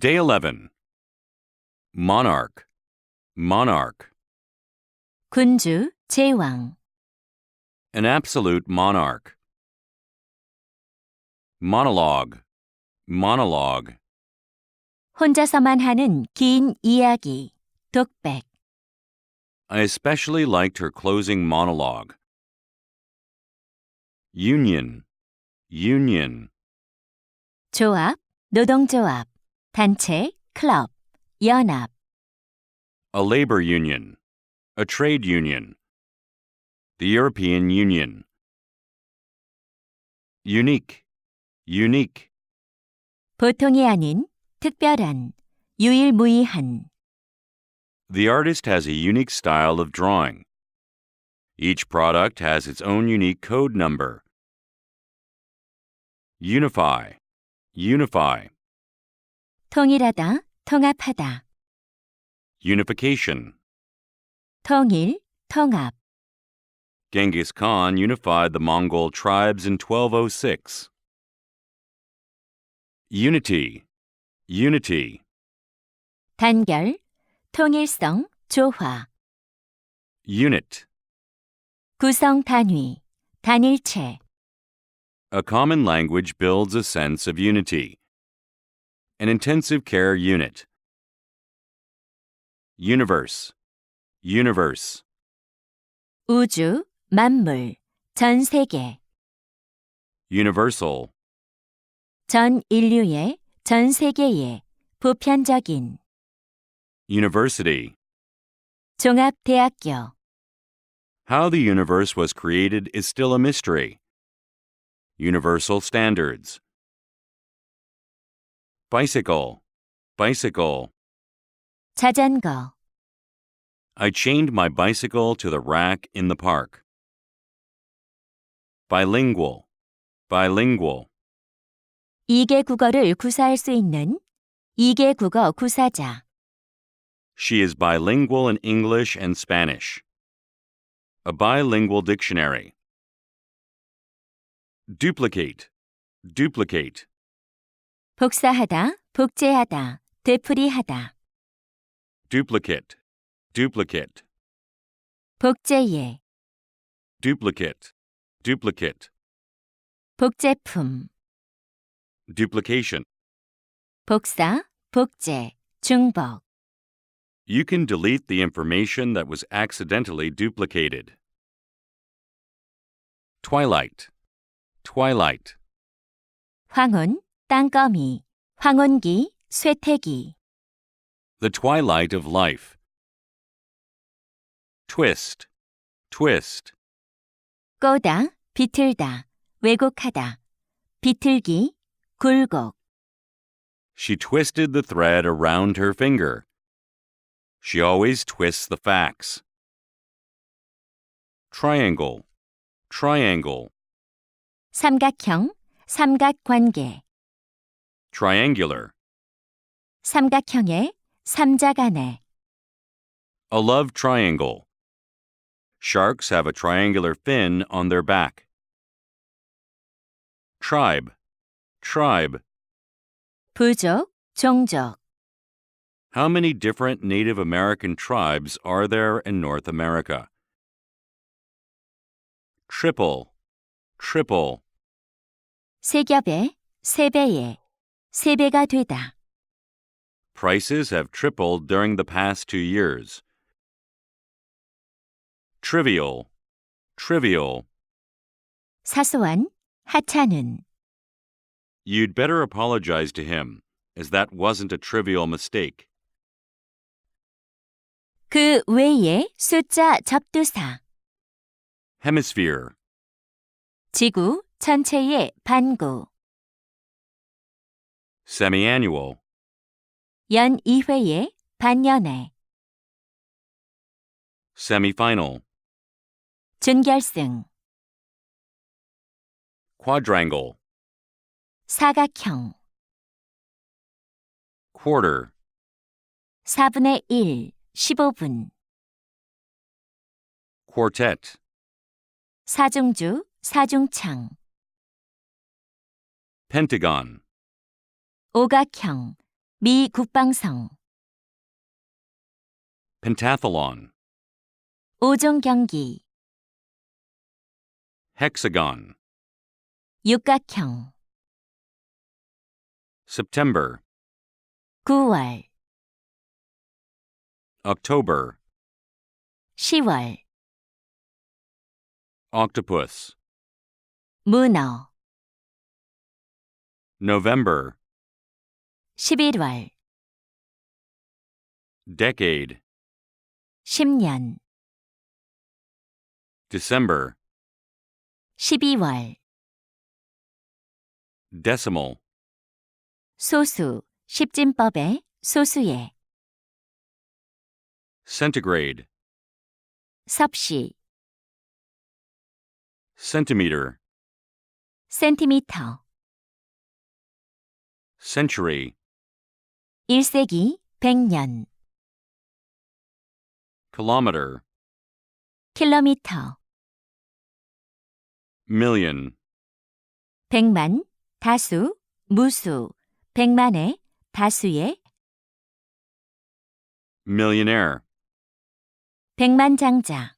Day 11. Monarch. Monarch. 군주, 제왕, An absolute monarch. Monologue. Monologue. 혼자서만 하는 긴 이야기, 독백, I especially liked her closing monologue. Union. Union. 조합, 노동조합, 단체, 클럽, 연합, A labor union. A trade union. The European Union. Unique. Unique. 보통이 아닌, 특별한, 유일무이한, The artist has a unique style of drawing. Each product has its own unique code number. Unify. Unify. 통일하다, 통합하다, Unification. 통일, 통합, Genghis Khan unified the Mongol tribes in 1206. Unity. Unity. 단결, 통일성, 조화, Unit. 구성 단위, 단일체, A common language builds a sense of unity. An intensive care unit. Universe. Universe. 우주, 만물, 전 세계, Universal. 전 인류의, 전 세계의, 보편적인, University. 종합대학교, How the universe was created is still a mystery. Universal standards. Bicycle. Bicycle. 자전거, I chained my bicycle to the rack in the park. Bilingual. Bilingual. 이개 국어를 구사할 수 있는 이개 국어 구사자, She is bilingual in English and Spanish. A bilingual dictionary. Duplicate. Duplicate. 복사하다, 복제하다, 되풀이하다, Duplicate. Duplicate. 복제예, Duplicate. Duplicate. 복제품, Duplication. 복사, 복제, 중복, You can delete the information that was accidentally duplicated. Twilight. Twilight. 황혼, 땅거미, 황혼기, 쇠퇴기, The twilight of life. Twist. Twist. 꼬다, 비틀다, 왜곡하다, 비틀기, 굴곡, She twisted the thread around her finger. She always twists the facts. Triangle. Triangle. 삼각형, 삼각관계, Triangular. 삼각형의 삼자간에, A love triangle. Sharks have a triangular fin on their back. Tribe. Tribe. 부족, 종족, How many different Native American tribes are there in North America? Triple. Triple. 세겹의, 세배의, 세 배가 되다, Prices have tripled during the past two years. Trivial. Trivial. 사소한, 하찮은, You'd better apologize to him, as that wasn't a trivial mistake. 그 외에 숫자 접두사, Hemisphere. 지구 전체의 반구, Semiannual. 연 2회의 반년회, Semifinal. 준결승, Quadrangle. 사각형, Quarter. 4분의 1, 15분, Quartet. 사중주, 사중창, Pentagon. 오각형, 미 국방성, pentathlon, 오종 경기, hexagon, 육각형, September, 9월, October, 10월, octopus, 문어, November, 11월, decade, 10년, December, 12월, decimal, 소수, 십진법의 소수예, centigrade, 섭씨, centimeter, 센티미터, century, 1세기, 100년, kilometer, 킬로미터, million, 백만, 다수, 무수, 백만의, 다수의, millionaire, 백만장자,